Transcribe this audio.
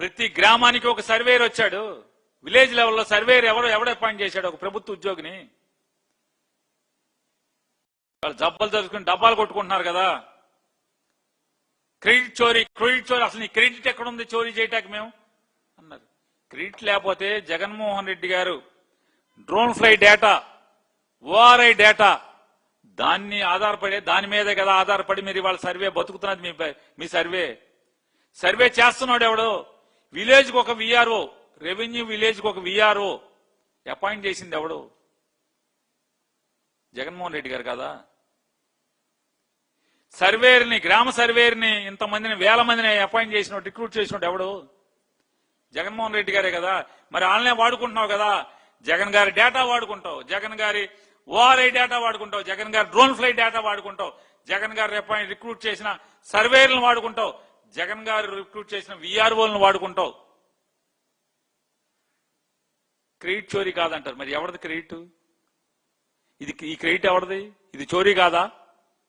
ప్రతి గ్రామానికి ఒక సర్వేర్ వచ్చాడు. విలేజ్ లెవెల్లో సర్వేర్ ఎవరు ఎవడు అపాయింట్ చేశాడు ఒక ప్రభుత్వ ఉద్యోగిని. వాళ్ళు జబ్బలు జరుపుకుని డబ్బాలు కొట్టుకుంటున్నారు కదా. క్రెడిట్ చోరీ క్రెడిట్ చోరీ అసలు నీ క్రెడిట్ ఎక్కడుంది చోరీ చేయటానికి మేము? అన్నారు. క్రెడిట్ లేకపోతే జగన్మోహన్ రెడ్డి గారు drone fly data ORI data దాన్ని ఆధారపడి దాని మీదే కదా ఆధారపడి మీరు ఇవాళ సర్వే బతుకుతున్నది మీ మీ సర్వే. సర్వే చేస్తున్నాడు ఎవడో? విలేజ్కి ఒక విఆర్ఓ రెవెన్యూ విలేజ్కి ఒక విఆర్ఓ అపాయింట్ చేసింది ఎవడు? జగన్మోహన్ రెడ్డి గారు కదా? సర్వేర్ని గ్రామ సర్వేర్ని ఇంతమందిని వేల మందిని అపాయింట్ చేసినట్టు రిక్రూట్ చేసినట్టు ఎవడు? జగన్మోహన్ రెడ్డి గారే కదా. మరి వాళ్ళనే వాడుకుంటున్నావు కదా. జగన్ గారి డేటా వాడుకుంటావు. జగన్ గారి ఓఆర్ఐ డేటా వాడుకుంటావు. జగన్ గారి డ్రోన్ ఫ్లైట్ డేటా వాడుకుంటావు. జగన్ గారు రిక్రూట్ చేసిన సర్వేర్లను వాడుకుంటావు. జగన్ గారు రిక్రూట్ చేసిన విఆర్ఓలను వాడుకుంటావు. క్రెడిట్ చోరీ కాదంటారు. మరి ఎవరిది క్రెడిట్? ఇది ఈ క్రెడిట్ ఎవరిది? ఇది చోరీ కాదా?